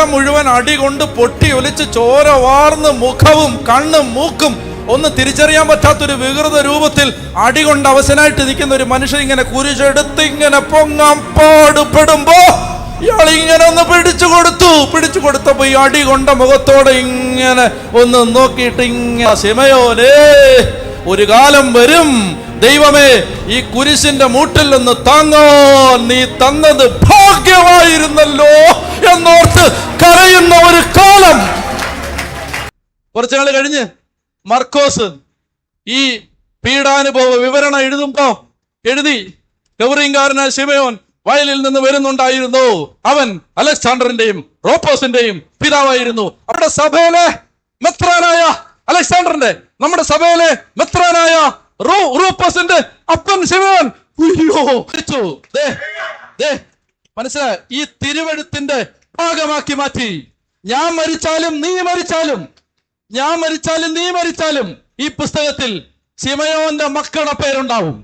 ദേഹം മുഴുവൻ അടി കൊണ്ട് പൊട്ടി ഒലിച്ച് ചോര വാർന്ന് മുഖവും കണ്ണും മൂക്കും ഒന്ന് തിരിച്ചറിയാൻ പറ്റാത്തൊരു വികൃത രൂപത്തിൽ അടി കൊണ്ട് അവസനായിട്ട് നിൽക്കുന്ന ഒരു മനുഷ്യൻ ഇങ്ങനെ കുരിശെടുത്ത് ഇങ്ങനെ പൊങ്ങാൻ പാടുപെടുമ്പോ ഇയാൾ ഇങ്ങനെ ഒന്ന് പിടിച്ചു കൊടുത്തു. പിടിച്ചു കൊടുത്തപ്പോ ഈ അടി കൊണ്ട മുഖത്തോടെ ഇങ്ങനെ ഒന്ന് നോക്കിയിട്ട് ഇങ്ങനെ സിമയോലേ ഒരു കാലം വരും. ദൈവമേ ഈ കുരിശിന്റെ മൂട്ടിൽ നിന്ന് താങ്ങോ നീ തന്നത് ഭാഗ്യമായിരുന്നല്ലോ എന്നോർത്ത് കുറച്ചു നാൾ കഴിഞ്ഞ് മർക്കോസ് ഈ പീഡാനുഭവ വിവരണം എഴുതുമ്പോ എഴുതി ഗൗറിയങ്കാരനായ ശിവയോൻ വയലിൽ നിന്ന് വരുന്നുണ്ടായിരുന്നു. അവൻ അലക്സാണ്ടറിന്റെയും റോപ്പോസിന്റെയും പിതാവായിരുന്നു. അവിടെ സഭയിലെ മെത്രാനായ അലക്സാണ്ടറിന്റെ നമ്മുടെ സഭയിലെ മെത്രാനായ റോപ്പോസിന്റെ അപ്പൻ ശിവയോൻ മനസ്സിലായ? ഈ തിരുവഴുത്തിന്റെ ഭാഗമാക്കി മാറ്റി. ഞാൻ മരിച്ചാലും നീ മരിച്ചാലും ഞാൻ മരിച്ചാലും നീ മരിച്ചാലും ഈ പുസ്തകത്തിൽ സിമയോന്റെ മക്കളുടെ പേരുണ്ടാവും.